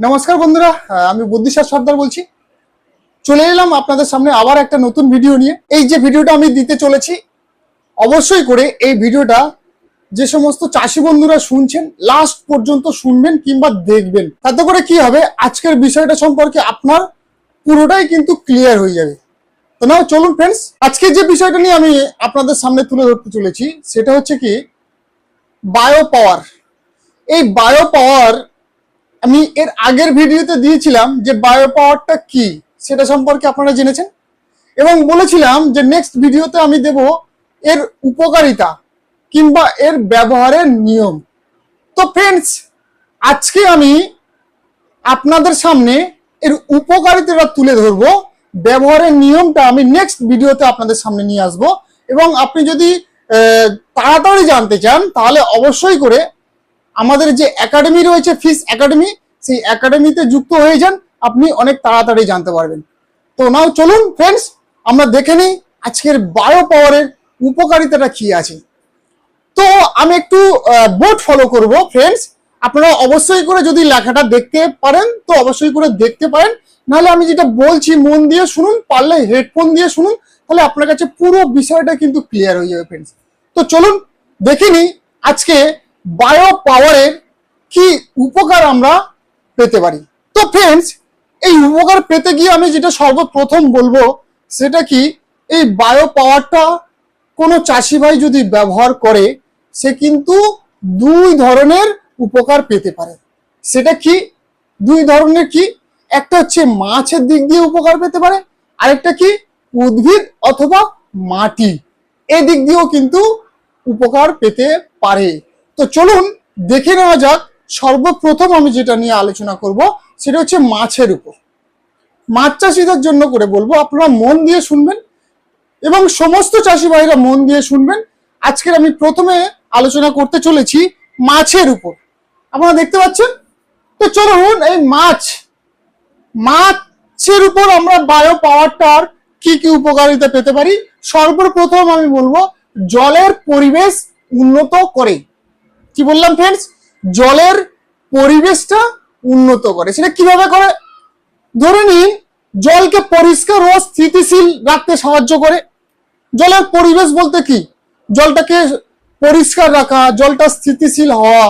নমস্কার বন্ধুরা আমি বুদ্ধিসার সর্দার বলছি। চলে এলাম আপনাদের সামনে আবার একটা নতুন ভিডিও নিয়ে। এই যে ভিডিওটা আমি দিতে চলেছি, অবশ্যই করে এই ভিডিওটা যে সমস্ত চাষি বন্ধুরা শুনছেন লাস্ট পর্যন্ত শুনবেন কিংবা দেখবেন। তাতে করে কি হবে, আজকের বিষয়টা সম্পর্কে আপনার পুরোটাই কিন্তু ক্লিয়ার হয়ে যাবে। তো নাও, চলুন ফ্রেন্ডস আজকে যে বিষয়টা নিয়ে আমি আপনাদের সামনে তুলে ধরতে চলেছি, সেটা হচ্ছে কি বায়ো পাওয়ার এই বায়ো পাওয়ার আমি এর আগের ভিডিওতে দিয়েছিলাম যে বায়ো পাওয়ারটা কি, সেটা সম্পর্কে আপনারা জেনেছেন? এবং বলেছিলাম যে নেক্সট ভিডিওতে আমি দেব এর উপকারিতা কিংবা এর ব্যবহারের নিয়ম। তো ফ্রেন্ডস আজকে আমি আপনাদের সামনে এর উপকারিতাটা তুলে ধরবো, ব্যবহারের নিয়মটা আমি নেক্সট ভিডিওতে আপনাদের সামনে নিয়ে আসব এবং আপনি যদি তাড়াতাড়ি জানতে চান, তাহলে অবশ্যই করে আমাদের যে একাডেমি রয়েছে ফিস একাডেমি সেই একাডেমিতে যুক্ত হয়ে যান, আপনি অনেক তাড়াতাড়ি জানতে পারবেন। তো নাও চলুন ফ্রেন্ডস আমরা দেখে নিই আজকের বায়ো পাওয়ারের উপকারিতাটা কি আছে। তো আমি একটু বোর্ড ফলো করব ফ্রেন্ডস আপনারা অবশ্যই করে যদি লেখাটা দেখতে পারেন, তো অবশ্যই করে দেখতে পারেন। নাহলে আমি যেটা বলছি, মন দিয়ে শুনুন, পারলে হেডফোন দিয়ে শুনুন, তাহলে আপনার কাছে পুরো বিষয়টা কিন্তু ক্লিয়ার হয়ে যাবে ফ্রেন্ডস তো চলুন, দেখে নিই আজকে বায়ো পাওয়ারের কি উপকার আমরা পেতে পারি? তো ফ্রেন্ডস এই উপকার পেতে গিয়ে আমি যেটা সর্বপ্রথম বলব, সেটা কি? এই বায়ো পাওয়ারটা কোনো চাষি ভাই যদি ব্যবহার করে, সে কিন্তু দুই ধরনের উপকার পেতে পারে। সেটা কি? দুই ধরনের কি? একটা হচ্ছে মাছের দিক দিয়ে উপকার পেতে পারে, আরেকটা কি? উদ্ভিদ অথবা মাটি। এদিক দিয়েও কিন্তু উপকার পেতে পারে। তো চলুন দেখে নেওয়া যাক। সর্বপ্রথম আমি যেটা নিয়ে আলোচনা করব, সেটা হচ্ছে মাছের উপর। মাছ চাষিদের জন্য করে বলব, আপনারা মন দিয়ে শুনবেন এবং সমস্ত চাষি ভাইরা মন দিয়ে শুনবেন। আজকের আমি প্রথমে আলোচনা করতে চলেছি মাছের উপর। আপনারা দেখতে পাচ্ছেন? তো চলুন এই মাছ, মাছের উপর আমরা বায়ো পাওয়ারটার কি কি উপকারিতা পেতে পারি? সর্বপ্রথম আমি বলব, জলের পরিবেশ উন্নত করে। কি বললাম ফ্রেন্ডস জলের পরিবেশটা উন্নত করে। সেটা কীভাবে করে? ধরে নিন, জলকে পরিষ্কার ও স্থিতিশীল রাখতে সাহায্য করে। জলের পরিবেশ বলতে কি? জলটাকে পরিষ্কার রাখা, জলটা স্থিতিশীল হওয়া,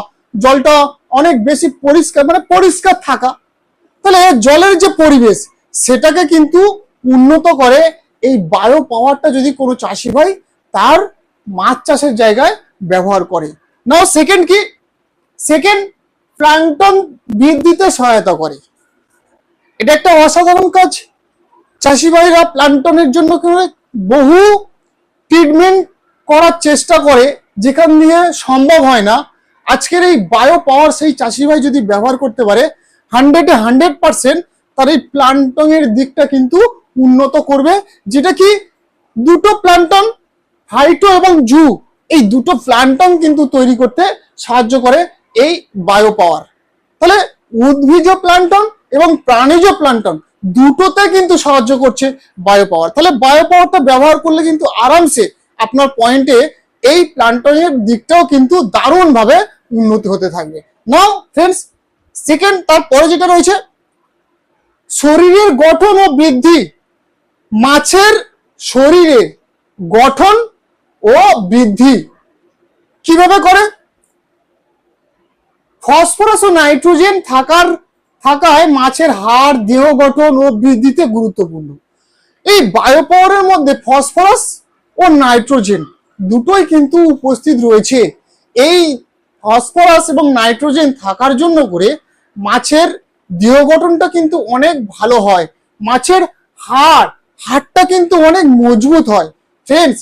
জলটা অনেক বেশি পরিষ্কার মানে পরিষ্কার থাকা। তাহলে জলের যে পরিবেশ, সেটাকে কিন্তু উন্নত করে। এই বায়ো পাওয়ারটা যদি কোনো চাষি ভাই তার মাছ চাষের জায়গায় ব্যবহার করে। নাও সেকেন্ড কি? সেকেন্ড প্লান্টন বৃদ্ধিতে সহায়তা করে। এটা একটা অসাধারণ কাজ। চাষি ভাইরা প্লান্টনের জন্য বহু ট্রিটমেন্ট করার চেষ্টা করে, যেখান দিয়ে সম্ভব হয় না। আজকের এই বায়ো পাওয়ার সেই চাষি ভাই যদি ব্যবহার করতে পারে হান্ড্রেডে হান্ড্রেড পার্সেন্ট তার এই প্লান্টনের দিকটা কিন্তু উন্নত করবে। যেটা কি? দুটো প্লান্টন হাইটো এবং জু এই দুটো প্লান্টন কিন্তু তৈরি করতে সাহায্য করে এই বায়ো পাওয়ার তাহলে উদ্ভিজ প্লান্টন এবং প্রাণীজ প্লান্টন দুটোতে কিন্তু সাহায্য করছে বায়ো পাওয়ার তাহলে বায়ো পাওয়ারটা ব্যবহার করলে কিন্তু আরামসে আপনার পয়েন্টে এই প্ল্যান্টনের দিকটাও কিন্তু দারুণভাবে উন্নতি হতে থাকবে। নাও ফ্রেন্ডস সেকেন্ড তারপরে যেটা রয়েছে, শরীরের গঠন ও বৃদ্ধি। মাছের শরীরে গঠন ও বৃদ্ধি কীভাবে করে? ফসফরাস ও নাইট্রোজেন থাকার, থাকায় মাছের হাড়, দেহ গঠন ও বৃদ্ধিতে গুরুত্বপূর্ণ। এই বায়োপাওয়ারের মধ্যে ফসফরাস ও নাইট্রোজেন দুটোই কিন্তু উপস্থিত রয়েছে। এই ফসফরাস এবং নাইট্রোজেন থাকার জন্য করে মাছের দেহ গঠনটা কিন্তু অনেক ভালো হয়। মাছের হাড়, হাড়টা কিন্তু অনেক মজবুত হয়। ফ্রেন্ডস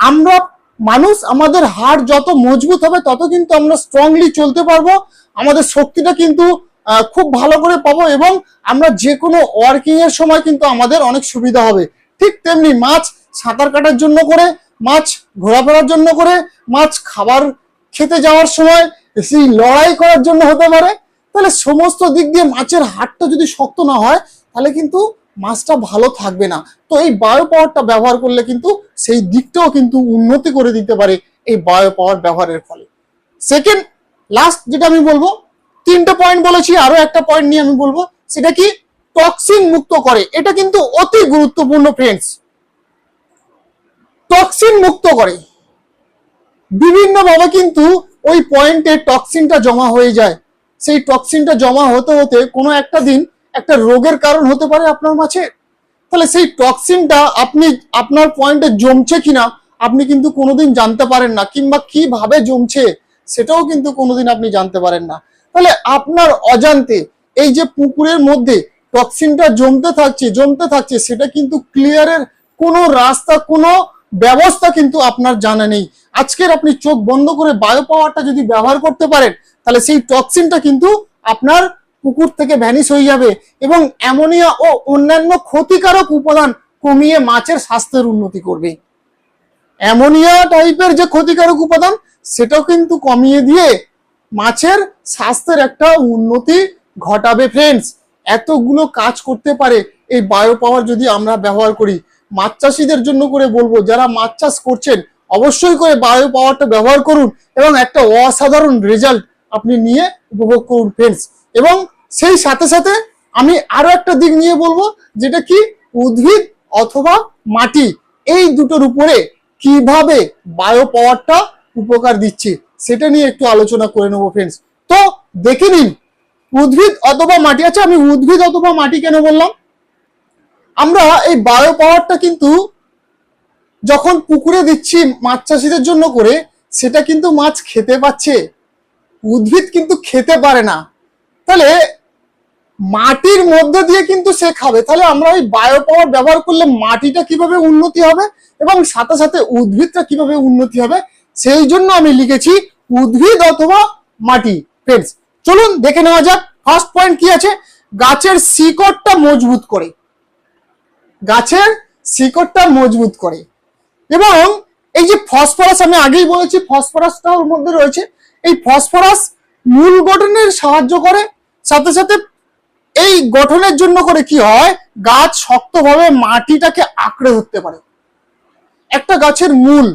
আমরা মানুষ, আমাদের হাড় যত মজবুত হবে তত কিন্তু আমরা স্ট্রংলি চলতে পারব। আমাদের শক্তিটা কিন্তু খুব ভালো করে পাবো এবং আমরা যে কোনো ওয়ার্কিং এর সময় কিন্তু আমাদের অনেক সুবিধা হবে। ঠিক তেমনি মাছ সাঁতার কাটার জন্য করে, মাছ ঘোরাফেরার জন্য করে, মাছ খাবার খেতে যাওয়ার সময় সেই লড়াই করার জন্য হতে পারে। তাহলে সমস্ত দিক দিয়ে মাছের হাড়টা যদি শক্ত না হয়, তাহলে কিন্তু মাছটা ভালো থাকবে না। তো এই বায়ো পাওয়ারটা ব্যবহার করলে কিন্তু সেই দিকটাও কিন্তু উন্নতি করে দিতে পারে এই বায়ো পাওয়ার ব্যবহারের ফলে। সেকেন্ড লাস্ট যেটা আমি বলব, তিনটে পয়েন্ট বলেছি, আরও একটা পয়েন্ট নিয়ে আমি বলব, সেটা কি? টক্সিন মুক্ত করে। এটা কিন্তু অতি গুরুত্বপূর্ণ ফ্রেন্ডস টক্সিন মুক্ত করে। বিভিন্নভাবে কিন্তু ওই পয়েন্টে টক্সিনটা জমা হয়ে যায়। সেই টক্সিনটা জমা হতে হতে কোনো একটা দিন একটা রোগের কারণ হতে পারে আপনার মাছে তাহলে সেই টক্সিনটা আপনি, আপনার পয়েন্টে জমছে কিনা, আপনি কিন্তু কোনোদিন জানতে পারেন না, কিংবা কীভাবে জমছে, সেটাও কিন্তু কোনোদিন আপনি জানতে পারেন না। তাহলে আপনার অজান্তে এই যে পুকুরের মধ্যে টক্সিনটা জমতে থাকছে জমতে থাকছে, সেটা কিন্তু ক্লিয়ারের কোনো রাস্তা, কোনো ব্যবস্থা কিন্তু আপনার জানা নেই। আজকের আপনি চোখ বন্ধ করে বায়ো পাওয়ারটা যদি ব্যবহার করতে পারেন, তাহলে সেই টক্সিনটা কিন্তু আপনার পুকুর থেকে ভ্যানিশ হয়ে যাবে এবং অ্যামোনিয়া ও অন্যান্য ক্ষতিকারক উপাদান কমিয়ে মাছের স্বাস্থ্যের উন্নতি করবে। অ্যামোনিয়া টাইপের যে ক্ষতিকারক উপাদান, সেটাও কিন্তু কমিয়ে দিয়ে মাছের স্বাস্থ্যের একটা উন্নতি ঘটাবে ফ্রেন্ডস এতগুলো কাজ করতে পারে এই বায়ো পাওয়ার যদি আমরা ব্যবহার করি, মাছ চাষিদের জন্য করে বলব, যারা মাছ চাষ করছেন, অবশ্যই করে বায়ো পাওয়ারটা ব্যবহার করুন এবং একটা অসাধারণ রেজাল্ট আপনি নিয়ে উপভোগ করুন ফ্রেন্ডস এবং সেই সাথে সাথে আমি আরও একটা দিক নিয়ে বলব, যেটা কি উদ্ভিদ অথবা মাটি, এই দুটোর উপরে কীভাবে বায়ো পাওয়ারটা উপকার দিচ্ছে, সেটা নিয়ে একটু আলোচনা করে নেব ফ্রেন্ডস তো দেখে নিন, উদ্ভিদ অথবা মাটি আচ্ছা আমি উদ্ভিদ অথবা মাটি কেন বললাম? আমরা এই বায়ো পাওয়ারটা কিন্তু যখন পুকুরে দিচ্ছি মাছ চাষিদের জন্য করে, সেটা কিন্তু মাছ খেতে পাচ্ছে। উদ্ভিদ কিন্তু খেতে পারে না। তাহলে মাটির মধ্যে দিয়ে কিন্তু সে খাবে। তাহলে আমরা ওই বায়ো পাওয়ার ব্যবহার করলে মাটিটা কীভাবে উন্নতি হবে এবং সাথে সাথে উদ্ভিদটা কীভাবে উন্নতি হবে, সেই জন্য আমি লিখেছি উদ্ভিদ অথবা মাটি। ফ্রেন্ডস চলুন দেখে নেওয়া যাক ফার্স্ট পয়েন্ট কি আছে? গাছের শিকড়টা মজবুত করে। গাছের শিকড়টা মজবুত করে। এবং এই যে ফসফরাস আমি আগেই বলেছি ফসফরাসটা ওর মধ্যে রয়েছে। এই ফসফরাস মূল গঠনের সাহায্য করে সাথে সাথে এই গঠনের জন্য করে কি হয়? গাছ শক্তভাবে মাটিটাকে আঁকড়ে ধরতে পারে। একটা গাছের মূল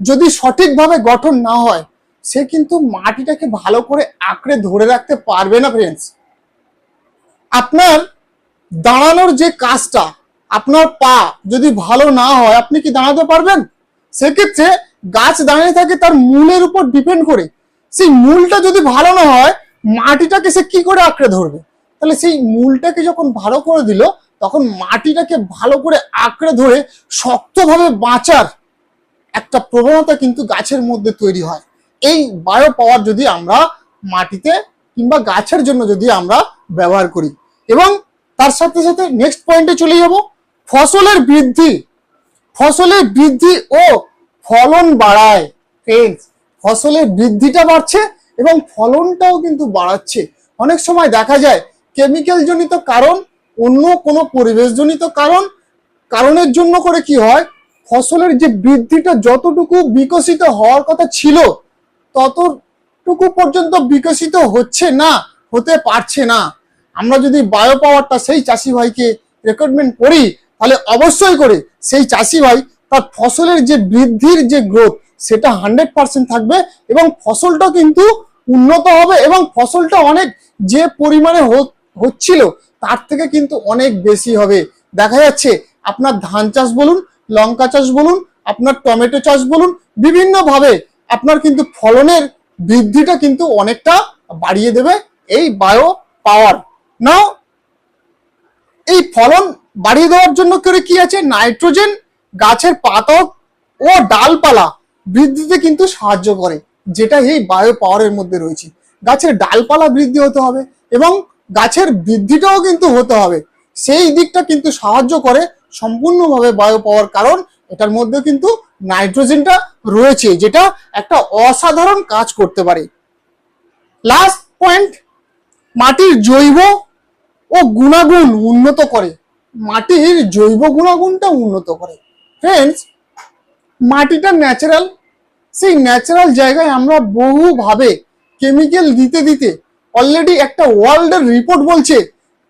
যদি সঠিকভাবে গঠন না হয়, সে কিন্তু মাটিটাকে ভালো করে আঁকড়ে ধরে রাখতে পারবে না ফ্রেন্ডস আপনার দাঁড়ানোর যে কাজটা, আপনার পা যদি ভালো না হয়, আপনি কি দাঁড়াতে পারবেন? সেক্ষেত্রে গাছ দাঁড়িয়ে থাকে তার মূলের উপর ডিপেন্ড করে। সেই মূলটা যদি ভালো না হয় মাটিটাকে সে কি করে আঁকড়ে ধরবে? তাহলে সেই মূলটাকে যখন ভালো করে দিল, তখন মাটিটাকে ভালো করে আঁকড়ে ধরে শক্তভাবে বাঁচার একটা প্রবণতা কিন্তু গাছের মধ্যে তৈরি হয়। এই বায়ো পাওয়ার যদি আমরা মাটিতে কিংবা গাছের জন্য যদি আমরা ব্যবহার করি। এবং তার সাথে সাথে নেক্সট পয়েন্টে চলে যাব, ফসলের বৃদ্ধি। ফসলের বৃদ্ধি ও ফলন বাড়ায়। ফসলের বৃদ্ধিটা বাড়ছে এবং ফলনটাও কিন্তু বাড়াচ্ছে। অনেক সময় দেখা যায় কেমিক্যাল জনিত কারণ, অন্য কোনো পরিবেশজনিত কারণ, কারণের জন্য করে কি হয়, ফসলের যে বৃদ্ধিটা যতটুকু বিকশিত হওয়ার কথা ছিল, ততটুকু পর্যন্ত বিকশিত হচ্ছে না, হতে পারছে না। আমরা যদি বায়ো পাওয়ারটা সেই চাষি ভাইকে রেকমেন্ড করি, তাহলে অবশ্যই করে সেই চাষি ভাই তার ফসলের যে বৃদ্ধির যে গ্রোথ সেটা হান্ড্রেড পার্সেন্ট থাকবে এবং ফসলটা কিন্তু উন্নত হবে এবং ফসলটা অনেক যে পরিমাণে হচ্ছিল, তার থেকে কিন্তু অনেক বেশি হবে। দেখা যাচ্ছে, আপনার ধান চাষ বলুন, লঙ্কা চাষ বলুন, আপনার টমেটো চাষ বলুন বিভিন্ন ভাবে আপনার কিন্তু ফলনের বৃদ্ধিটা কিন্তু অনেকটা বাড়িয়ে দেবে এই বায়ো পাওয়ার নাও এই ফলন বাড়িয়ে দেওয়ার জন্য করে কি আছে? নাইট্রোজেন গাছের পাতা ও ডালপালা বৃদ্ধিতে কিন্তু সাহায্য করে। যেটা এই বায়ো পাওয়ারের মধ্যে রয়েছে। গাছের ডালপালা বৃদ্ধি হতে হবে এবং গাছের বৃদ্ধিটাও কিন্তু হতে হবে। সেই দিকটা কিন্তু সাহায্য করে সম্পূর্ণভাবে বায়ো পাওয়ার কারণ এটার মধ্যে কিন্তু নাইট্রোজেনটা রয়েছে, যেটা একটা অসাধারণ কাজ করতে পারে। লাস্ট পয়েন্ট মাটির জৈব ও গুণাগুণ উন্নত করে। মাটির জৈব গুণাগুণটা উন্নত করে। ফ্রেন্ডস মাটিটা ন্যাচারাল সেই ন্যাচারাল জায়গায় আমরা বহুভাবে কেমিক্যাল দিতে দিতে অলরেডি একটা ওয়ার্ল্ডের রিপোর্ট বলছে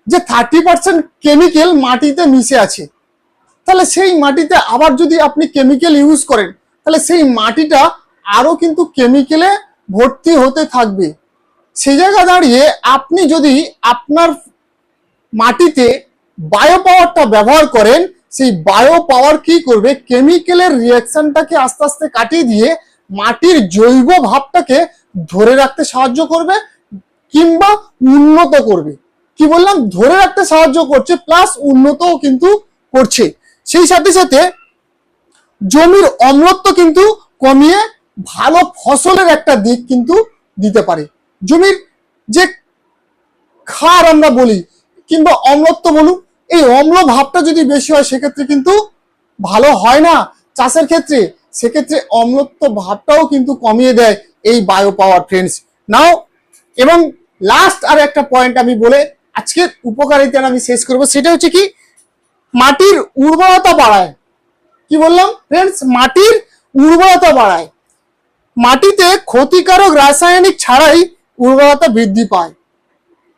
যে থার্টি পার্সেন্ট কেমিক্যাল মাটিতে মিশে আছে। তাহলে সেই মাটিতে আবার যদি আপনি কেমিক্যাল ইউজ করেন, তাহলে সেই মাটিটা আরও কিন্তু কেমিক্যালে ভর্তি হতে থাকবে। সেই জায়গা দাঁড়িয়ে আপনি যদি আপনার মাটিতে বায়ো পাওয়ারটা ব্যবহার করেন, সেই বায়ো পাওয়ার কি করবে? কেমিক্যালের রিয়াকশনটাকে আস্তে আস্তে কাটিয়ে দিয়ে মাটির জৈব ভাবটাকে ধরে রাখতে সাহায্য করবে কিংবা উন্নত করবে। কি বললাম? ধরে রাখতে সাহায্য করছে প্লাস উন্নতও কিন্তু করছে। সেই সাথে সাথে জমির অম্লত্ব কিন্তু কমিয়ে ভালো ফসলের একটা দিক কিন্তু দিতে পারে। জমির যে খার আমরা বলি, কিংবা অম্লত্ব বলুন, এই অম্ল ভাবটা যদি বেশি হয়, সেক্ষেত্রে কিন্তু ভালো হয় না। চাষের ক্ষেত্রে সেক্ষেত্রে অম্লত্ব ভাবটাও কিন্তু কমিয়ে দেয় এই বায়ো পাওয়ার ফ্রেন্ডস নাও এবং লাস্ট আর একটা পয়েন্ট আমি বলে আজকের উপকারিতা আমি শেষ করব, সেটা হচ্ছে কি, মাটির উর্বরতা বাড়ায়। কি বললাম? ফ্রেন্ডস মাটির উর্বরতা বাড়ায়। মাটিতে ক্ষতিকারক রাসায়নিক ছাড়াই উর্বরতা বৃদ্ধি পায়।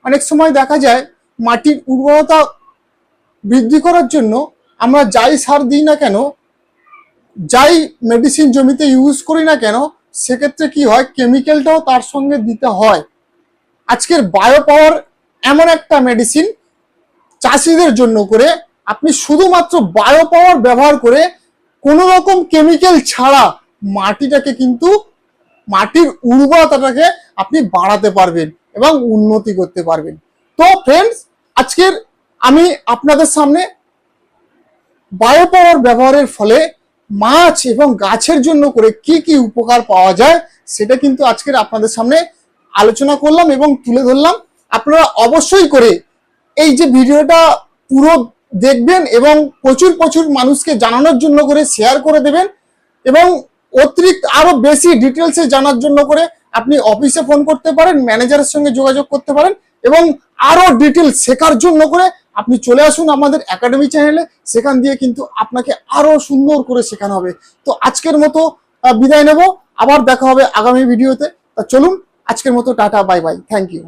অনেক সময় দেখা যায়, মাটির উর্বরতা বৃদ্ধি করার জন্য আমরা যাই সার দিই না কেন যাই মেডিসিন জমিতে ইউজ করি না কেন, সেক্ষেত্রে কি হয় কেমিক্যালটাও তার সঙ্গে দিতে হয়। আজকের বায়ো পাওয়ার এমন একটা মেডিসিন চাষিদের জন্য করে, আপনি শুধুমাত্র বায়ো পাওয়ার ব্যবহার করে কোনো রকম কেমিক্যাল ছাড়া মাটিটাকে কিন্তু, মাটির উর্বরতাটাকে আপনি বাড়াতে পারবেন এবং উন্নতি করতে পারবেন। তো ফ্রেন্ডস আজকের আমি আপনাদের সামনে বায়ো পাওয়ার ব্যবহারের ফলে মাছ এবং গাছের জন্য করে কি কি উপকার পাওয়া যায়, সেটা কিন্তু আজকের আপনাদের সামনে আলোচনা করলাম এবং তুলে ধরলাম। আপনারা অবশ্যই করে এই যে ভিডিওটা পুরো দেখবেন এবং প্রচুর প্রচুর মানুষকে জানানোর জন্য করে শেয়ার করে দেবেন এবং অতিরিক্ত আরও বেশি ডিটেলসে জানার জন্য করে আপনি অফিসে ফোন করতে পারেন ম্যানেজারের সঙ্গে যোগাযোগ করতে পারেন। এবং আরও ডিটেল শেখার জন্য করে আপনি চলে আসুন আমাদের একাডেমি চ্যানেলে সেখান দিয়ে কিন্তু আপনাকে আরও সুন্দর করে শেখানো হবে। তো আজকের মতো বিদায় নেব। আবার দেখা হবে আগামী ভিডিওতে চলুন, আজকের মতো tata bye bye thank you